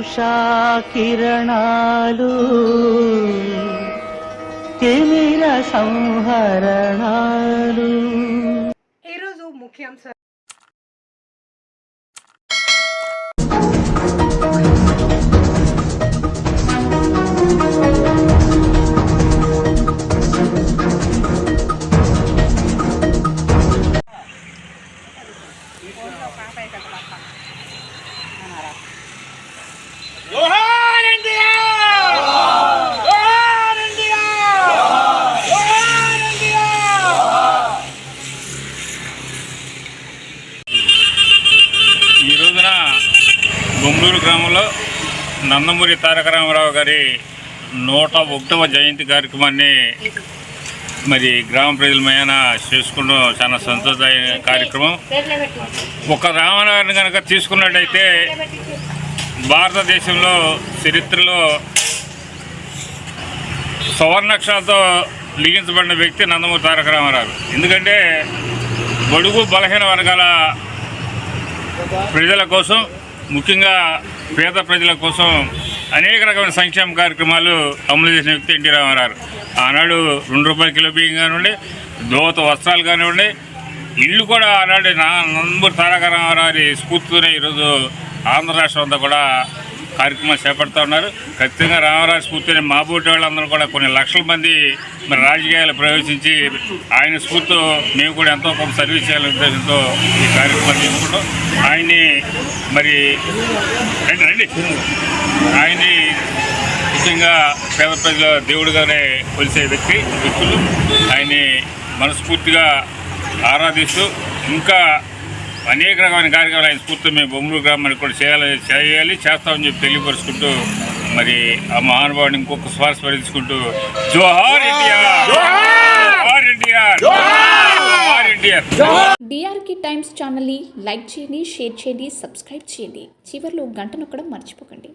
ఉషా కిరణాలు తిమిర సంహరణాలు. ఈరోజు ముఖ్యాంశాలు జోహార్ ఎన్టీఆర్ జోహార్ ఎన్టీఆర్ ఈ రోజున గుంటూరు గ్రామంలో నందమూరి తారక రామారావు గారి నూట ఒకటవ జయంతి కార్యక్రమాన్ని మరి గ్రామ ప్రజల మీద చేసుకుంటాం చాలా సంతోషమైన కార్యక్రమం. ఒక రామారావుని కనుక తీసుకున్నట్టయితే భారతదేశంలో చరిత్రలో సువర్ణక్షతో లిఖించబడిన వ్యక్తి నందమూరి తారక రామారావు. ఎందుకంటే బడుగు బలహీన వర్గాల ప్రజల కోసం ముఖ్యంగా పేద ప్రజల కోసం అనేక రకమైన సంక్షేమ కార్యక్రమాలు అమలు చేసిన వ్యక్తి ఎన్టీ రామారావు. ఆనాడు రెండు రూపాయల కిలో బియ్యం కానివ్వండి దోత వస్త్రాలు కానివ్వండి ఇల్లు కూడా ఆనాడు నా నందమూరి తారక రామారావు స్ఫూర్తితోనే ఈరోజు ఆంధ్ర రాష్ట్రం అంతా కూడా కార్యక్రమాలు చేపడుతూ ఉన్నారు. ఖచ్చితంగా రామరాజు స్ఫూర్తిని మా బోటి వాళ్ళందరూ కూడా కొన్ని లక్షల మంది మరి రాజకీయాలు ప్రవేశించి ఆయన స్ఫూర్తితో మేము కూడా ఎంతో కొంత సర్వీస్ చేయాలనే ఉద్దేశంతో ఈ కార్యక్రమాలు తీసుకుంటాం. ఆయన్ని మరి రండి రండి. ఆయన్ని ముఖ్యంగా పేద ప్రజల దేవుడిగానే కొలిసే వ్యక్తి వ్యక్తులు. ఆయన్ని మనస్ఫూర్తిగా ఆరాధిస్తూ ఇంకా అనేక రకమైన కార్యక్రమాలు ఆయన స్ఫూర్తి మేము బొమ్మూరు గ్రామానికి కూడా చేయాలి చేయాలి చేస్తామని చెప్పి తెలియపరుచుకుంటూ మరి ఆ మహానుభావుని ఇంకొక శ్వాస స్మరించుకుంటూ జోహార్ డిఆర్కి టైమ్స్ ఛానల్ని లైక్ చేయండి షేర్ చేయండి సబ్స్క్రైబ్ చేయండి. చివరిలో గంట నొక్కడం మర్చిపోకండి.